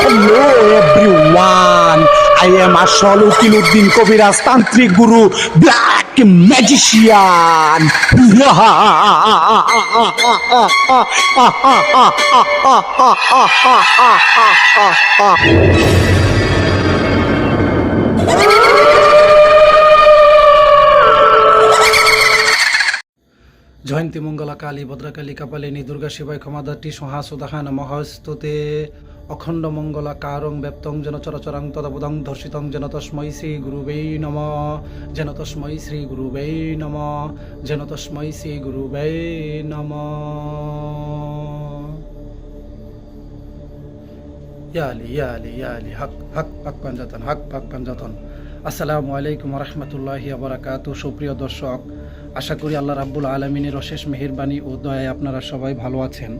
Hello everyone I am আসল উকিলউদ্দিন কবিরাজ তান্ত্রিক গুরু ব্ল্যাক ম্যাজিশিয়ান জয়ন্তী মঙ্গলা কালী ভদ্রকালী কাপালিনী দুর্গা শিবাই ক্ষমাদাটি সহাসুদাহান মহস্তুতে। অখণ্ড মঙ্গলা কারং ব্যপ্তং যেন চরচরাং তদবদং ধর্ষিতং যেন তস্মৈ শ্রী গুরুবেই নম। যেন তস্মৈ শ্রী গুরুবেই নম। যেন তস্মৈ শ্রী গুরুবেই নম। ইয়ালি ইয়ালি ইয়ালি, হক হক হক পাঞ্জাতন, হক হক পাঞ্জাতন। আসসালামু আলাইকুম রহমতুল্লাহি আবরাকাতু সুপ্রিয় দর্শক আশা করি আল্লাহ রাব্বুল আলমিনের অশেষ মেহেরবানি ও দয়ায় আপনারা সবাই ভালো আছেন।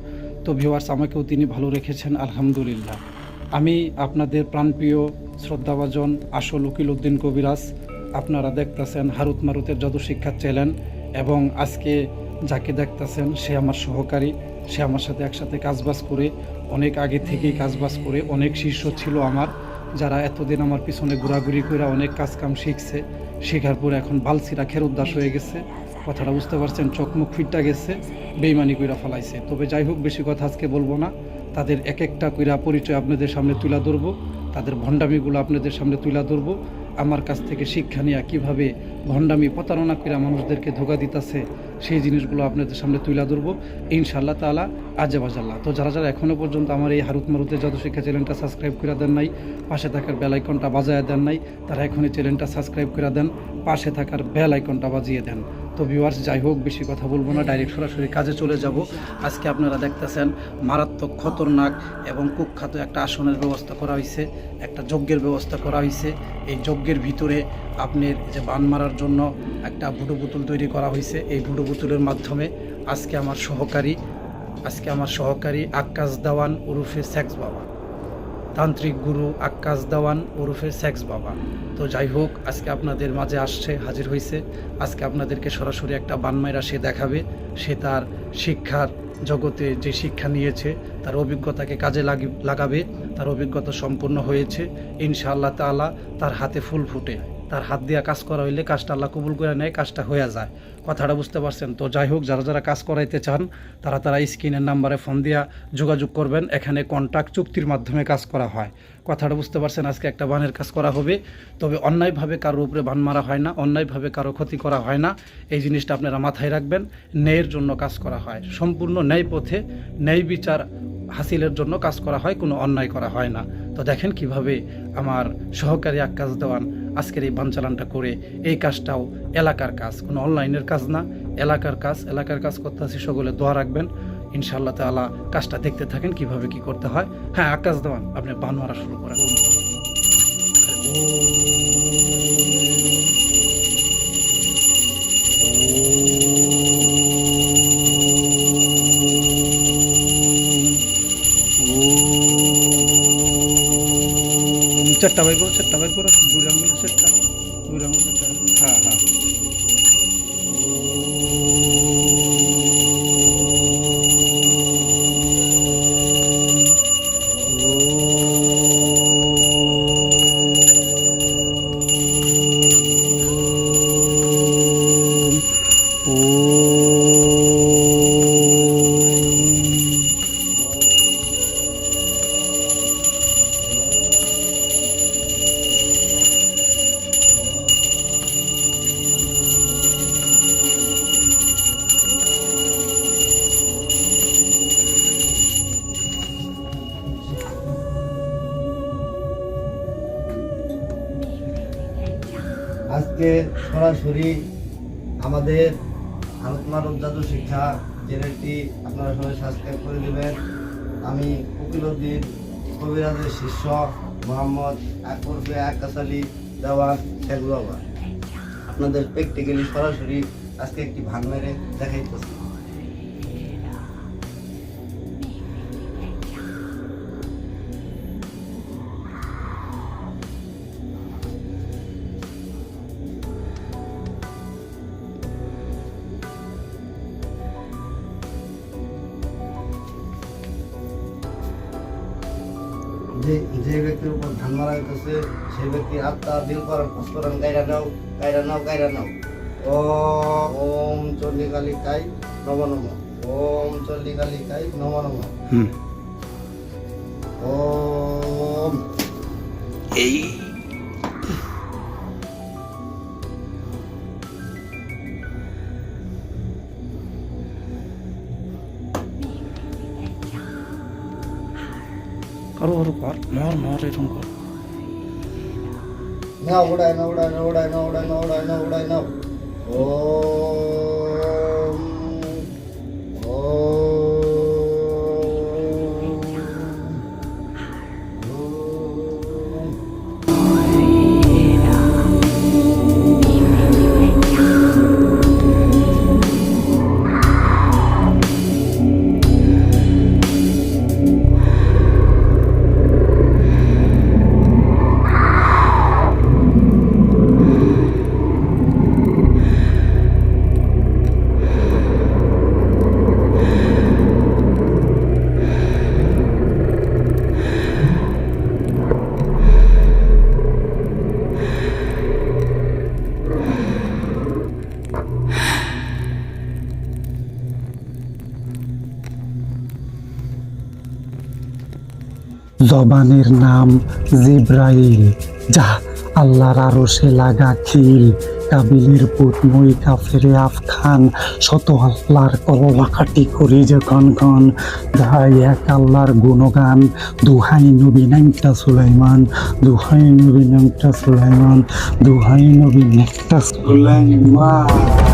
তো ভিউয়ার্স আমাকেও তিনি ভালো রেখেছেন, আলহামদুলিল্লাহ। আমি আপনাদের প্রাণপ্রিয় শ্রদ্ধাভাজন আসল উকিল উদ্দিন কবিরাজ। আপনারা দেখতেছেন হারুত মারুতের যত শিক্ষা চ্যানেল এবং আজকে যাকে দেখতেছেন, সে আমার সহকারী। সে আমার সাথে একসাথে কাজবাজ করে, অনেক আগে থেকেই কাজবাজ করে, অনেক শিষ্য ছিল আমার, যারা এতদিন আমার পিছনে ঘোরাঘুরি করে অনেক কাজকাম শিখছে। শেখার পরে এখন বালসিরা খেরুদ্দাস হয়ে গেছে। কথাটা বুঝতে পারছেন চোখমুখ ফিটটা গেছে বেইমানি কইরা ফেলাইছে। তবে যাই হোক, বেশি কথা আজকে বলব না। তাদের এক একটা কইরা পরিচয় আপনাদের সামনে তুলে ধরবো। তাদের ভণ্ডামিগুলো আপনাদের সামনে তুলে ধরবো। আমার কাছ থেকে শিক্ষা নেওয়া কীভাবে ভণ্ডামি, প্রতারণা করে মানুষদেরকে ধোকা দিতেছে, সেই জিনিসগুলো আপনাদের সামনে তুলে ধরবো। ইনশাল্লাহ তালা আজে বাজাল্লাহ তো যারা যারা এখনও পর্যন্ত আমার এই হারুত মারুতের যত শিক্ষা চ্যানেলটা সাবস্ক্রাইব করে দেন নাই, পাশে থাকার বেল আইকনটা বাজায় দেন নাই, তারা এখনই চ্যানেলটা সাবস্ক্রাইব করে দেন, পাশে থাকার বেল আইকনটা বাজিয়ে দেন। তো ভিউয়ার্স যাই হোক, বেশি কথা বলব না ডাইরেক্ট সরাসরি কাজে চলে যাব। আজকে আপনারা দেখতেছেন, মারাত্মক খতরনাক এবং কুখ্যাত একটা আসনের ব্যবস্থা করা হয়েছে একটা যজ্ঞের ব্যবস্থা করা হয়েছে এই যজ্ঞের ভিতরে আপনার যে বান মারার জন্য একটা ভুডু পুতুল তৈরি করা হয়েছে এই ভুডু পুতুলের মাধ্যমে আজকে আমার সহকারী, আজকে আমার সহকারী আকাশ দাওয়ান ওরফে সেক্স বাবা। তান্ত্রিক গুরু আকাশ দেওয়ান ওরফে সেক্স বাবা। তো যাই হোক, আজকে আপনাদের মাঝে আসছে, হাজির হয়েছে আজকে আপনাদেরকে সরাসরি একটা বানমাইরা সে দেখাবে। সে তার শিক্ষার জগতে যে শিক্ষা নিয়েছে, তার অভিজ্ঞতাকে কাজে লাগি- লাগাবে, তার অভিজ্ঞতা সম্পূর্ণ হয়েছে। ইনশাআল্লাহ তালা তার হাতে ফুল ফুটে। তার হাত দিয়া কাজ করা হইলে কাজটা আল্লাহ কবুল করে নেয়, কাজটা হয়ে যায়। কথাটা বুঝতে পারছেন? তো যাই হোক, যারা যারা কাজ করাইতে চান, তারা তারা স্ক্রিনের নাম্বারে ফোন দিয়া যোগাযোগ করবেন। এখানে কন্ট্রাক্ট চুক্তির মাধ্যমে কাজ করা হয়। কথাটা বুঝতে পারছেন? আজকে একটা বানের কাজ করা হবে। তবে অন্যায়ভাবে কারোর উপরে বান মারা হয় না, অন্যায়ভাবে কারও ক্ষতি করা হয় না। এই জিনিসটা আপনারা মাথায় রাখবেন। ন্যায়ের জন্য কাজ করা হয়। সম্পূর্ণ ন্যায় পথে ন্যায় বিচার হাসিলের জন্য কাজ করা হয়, কোনো অন্যায় করা হয় না। তো দেখেন কীভাবে আমার সহকারী আকাশ দেওয়ান আজকের এই বানচালানটা করে এই কাজটাও এলাকার কাজ, কোনো অনলাইনের কাজ না, এলাকার কাজ এলাকার কাজ করতে আসি সকলে দোয়া রাখবেন। ইনশাআল্লাহ তালা কাজটা দেখতে থাকেন কীভাবে কি করতে হয়। হ্যাঁ আকাশ দেওয়ান, আপনি বান মারা শুরু করেন। চারটা করো চারটা বাইর করো দুই আঙুলের চারটা দুই আঙুলের চারটা হ্যাঁ হ্যাঁ আজকে সরাসরি আমাদের আলোচনার উদ্যাত শিক্ষা চ্যানেলটি আপনারা সবাই সাবস্ক্রাইব করে দেবেন। আমি উকিলউদ্দিন কবিরাজের শিষ্য মোহাম্মদ আকবর আকাশালি আকাশ আলী দেওয়ান শেখ আপনাদের প্র্যাকটিক্যালি সরাসরি আজকে একটি ভাঙ মেরে দেখাইতেছি। যে যে ব্যক্তির উপর ধান মারা হইতেছে সেই ব্যক্তি আত্মা দিল করেন পুষ্করণ গাইরা নাও গাইরা নাও গাইরা নাও। ওম চন্ডিকালী কাই নম নম। ওম চন্ডিকালী কাই নম। নম ওম। এই আরও আরও কর মর মর এরকম কর নাও উড়াই নাও উড়াই নাও উড়াই নাও উড়াই নাও উড়াই নাও উড়াই নাও ওম ওম জবানের নাম জিব্রাইল যা আল্লাহর আরও সে লাগা খিল, কাবিলের পুত মই কাফেরে আফখান, শত আল্লাহর কলমাকাটি করি যখন ক্ষণ গাই এক আল্লাহর গুণগান, দুহাই নবী নামটা সুলাইমান, দুহাই নবী নামটা সুলাইমান, দুহাই নবী নামটা সুলাইমান।